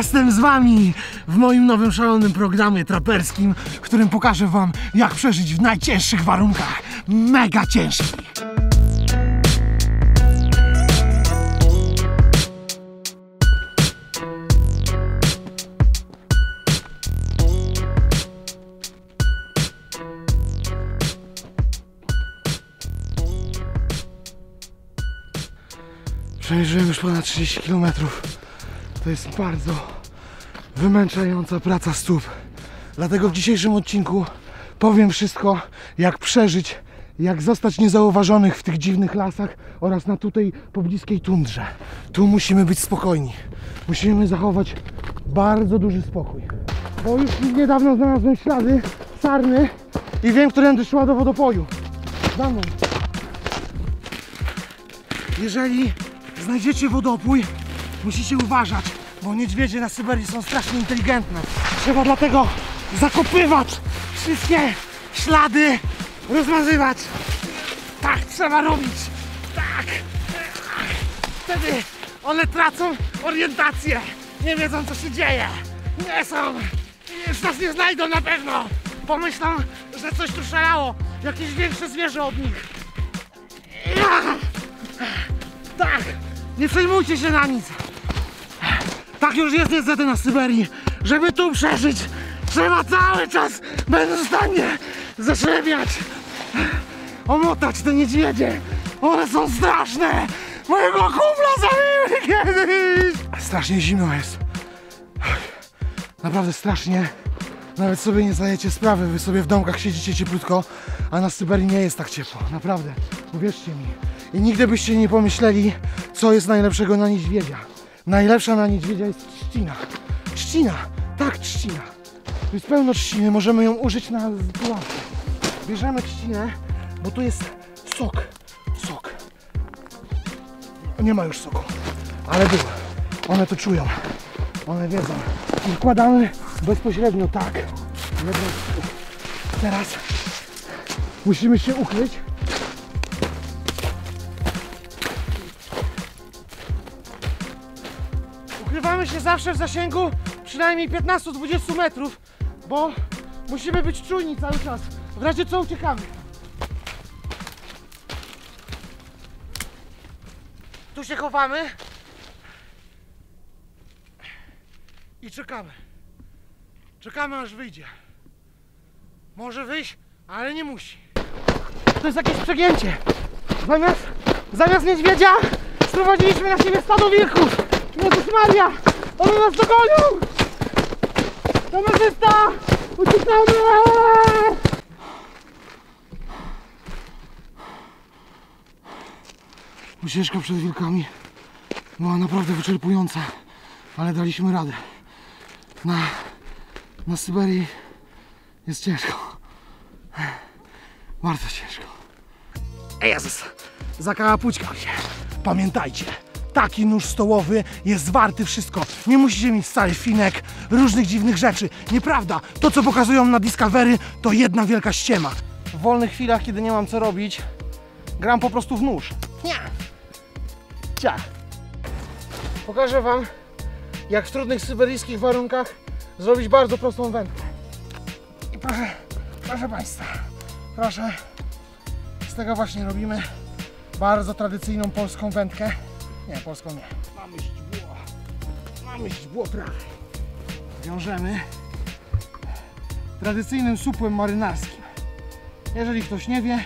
Jestem z wami w moim nowym szalonym programie traperskim, w którym pokażę wam, jak przeżyć w najcięższych warunkach. Mega ciężkich. Przejrzyłem już ponad 30 km. To jest bardzo wymęczająca praca stóp. Dlatego w dzisiejszym odcinku powiem wszystko, jak przeżyć, jak zostać niezauważonych w tych dziwnych lasach oraz na tutaj pobliskiej tundrze. Tu musimy być spokojni. Musimy zachować bardzo duży spokój. Bo już niedawno znalazłem ślady sarny i wiem, którędy szła do wodopoju. Za mną. Jeżeli znajdziecie wodopój, musicie uważać, bo niedźwiedzie na Syberii są strasznie inteligentne. Trzeba dlatego zakopywać wszystkie ślady, rozmazywać. Tak trzeba robić. Tak. Wtedy one tracą orientację. Nie wiedzą, co się dzieje. Nie są. Już nas nie znajdą na pewno. Pomyślą, że coś tu szalało. Jakieś większe zwierzę od nich. Tak! Nie przejmujcie się na nic! Tak już jest niestety na Syberii. Żeby tu przeżyć, trzeba cały czas bezustannie zaszlebiać, omotać te niedźwiedzie. One są straszne! Mojego kumpla zabiły kiedyś! Strasznie zimno jest. Naprawdę strasznie. Nawet sobie nie zdajecie sprawy, wy sobie w domkach siedzicie cieplutko, a na Syberii nie jest tak ciepło. Naprawdę, uwierzcie mi. I nigdy byście nie pomyśleli, co jest najlepszego na niedźwiedzia. Najlepsza na niedźwiedzia jest trzcina. Trzcina, tak, trzcina. Tu jest pełno trzciny, możemy ją użyć na pułapkę. Bierzemy trzcinę, bo tu jest sok. Sok. Nie ma już soku, ale był. One to czują. One wiedzą. Wkładamy bezpośrednio tak. Teraz musimy się ukryć. Ukrywamy się zawsze w zasięgu przynajmniej 15-20 metrów, bo musimy być czujni cały czas. W razie co uciekamy. Tu się chowamy i czekamy. Czekamy aż wyjdzie. Może wyjść, ale nie musi. To jest jakieś przegięcie. Zamiast, zamiast niedźwiedzia sprowadziliśmy na siebie stado wilków. Jezus Maria! One nas dogonią! Kamerzysta! Uciekamy! Ucieczka przed wilkami była naprawdę wyczerpująca, ale daliśmy radę. Na, na Syberii jest ciężko. Bardzo ciężko. Ej, Jezus! Zakałapućkam się. Pamiętajcie, taki nóż stołowy jest warty wszystko. Nie musicie mieć stary finek, różnych dziwnych rzeczy. Nieprawda, to co pokazują na Discovery to jedna wielka ściema. W wolnych chwilach, kiedy nie mam co robić, gram po prostu w nóż. Nie. Ciach. Pokażę wam, jak w trudnych syberyjskich warunkach zrobić bardzo prostą wędkę. I proszę, proszę Państwa, proszę, z tego właśnie robimy bardzo tradycyjną polską wędkę. Nie, polską nie. Mamy źdźbło. Mamy źdźbło prawe. Wiążemy tradycyjnym supłem marynarskim. Jeżeli ktoś nie wie,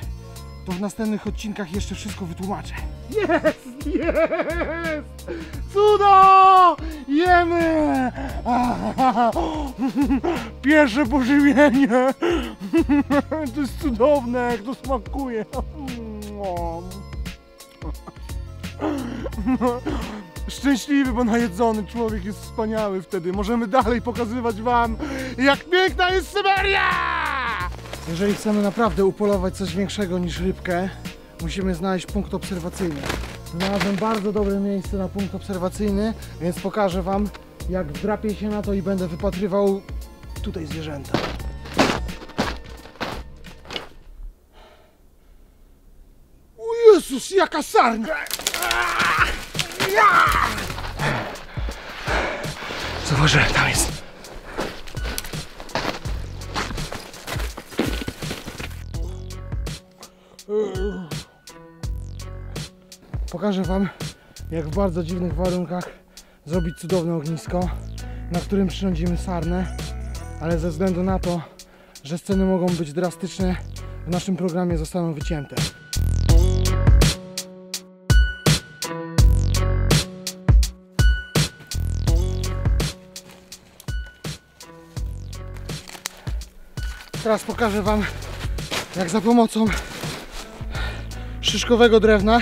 to w następnych odcinkach jeszcze wszystko wytłumaczę. Jest! Jest! Cudo! Jemy! Pierwsze pożywienie! To jest cudowne, jak to smakuje! Szczęśliwy, bo najedzony człowiek jest wspaniały wtedy. Możemy dalej pokazywać wam, jak piękna jest Syberia! Jeżeli chcemy naprawdę upolować coś większego niż rybkę, musimy znaleźć punkt obserwacyjny. Znalazłem bardzo dobre miejsce na punkt obserwacyjny, więc pokażę wam, jak wdrapię się na to i będę wypatrywał tutaj zwierzęta. O Jezus, jaka sarna! Zauważyłem, tam jest. Pokażę Wam, jak w bardzo dziwnych warunkach zrobić cudowne ognisko, na którym przyrządzimy sarnę, ale ze względu na to, że sceny mogą być drastyczne, w naszym programie zostaną wycięte. Teraz pokażę Wam, jak za pomocą szyszkowego drewna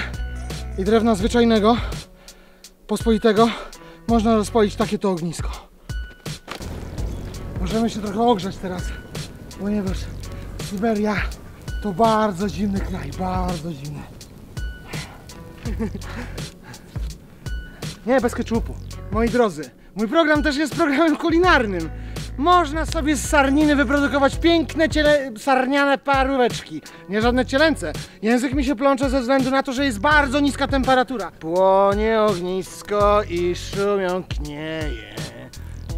i drewna zwyczajnego, pospolitego, można rozpalić takie to ognisko. Możemy się trochę ogrzać teraz, ponieważ Syberia to bardzo zimny kraj, bardzo zimny. Nie, bez keczupu. Moi drodzy, mój program też jest programem kulinarnym. Można sobie z sarniny wyprodukować piękne ciele... sarniane paróweczki. Nie żadne cielęce. Język mi się plącze ze względu na to, że jest bardzo niska temperatura. Płonie ognisko i szumią knieje.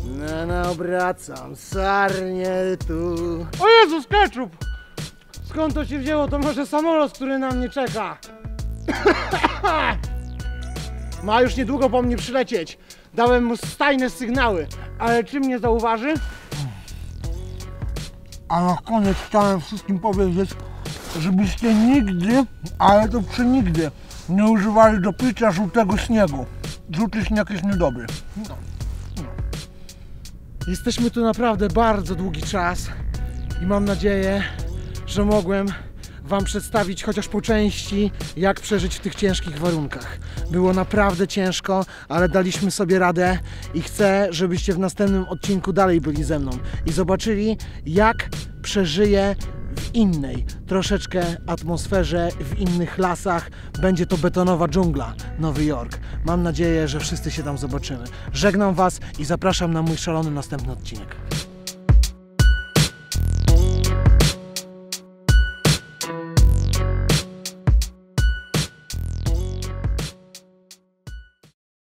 Na, na obracam sarnie tu. O Jezus, ketchup! Skąd to się wzięło? To może samolot, który na mnie czeka. Ma już niedługo po mnie przylecieć. Dałem mu stajne sygnały, ale czy mnie zauważy? A na koniec chciałem wszystkim powiedzieć, żebyście nigdy, ale to przenigdy, nie używali do picia żółtego śniegu. Żółty śnieg jest niedobry. Jesteśmy tu naprawdę bardzo długi czas i mam nadzieję, że mogłem Wam przedstawić chociaż po części, jak przeżyć w tych ciężkich warunkach. Było naprawdę ciężko, ale daliśmy sobie radę i chcę, żebyście w następnym odcinku dalej byli ze mną i zobaczyli, jak przeżyję w innej, troszeczkę atmosferze, w innych lasach. Będzie to betonowa dżungla, Nowy Jork. Mam nadzieję, że wszyscy się tam zobaczymy. Żegnam Was i zapraszam na mój szalony następny odcinek.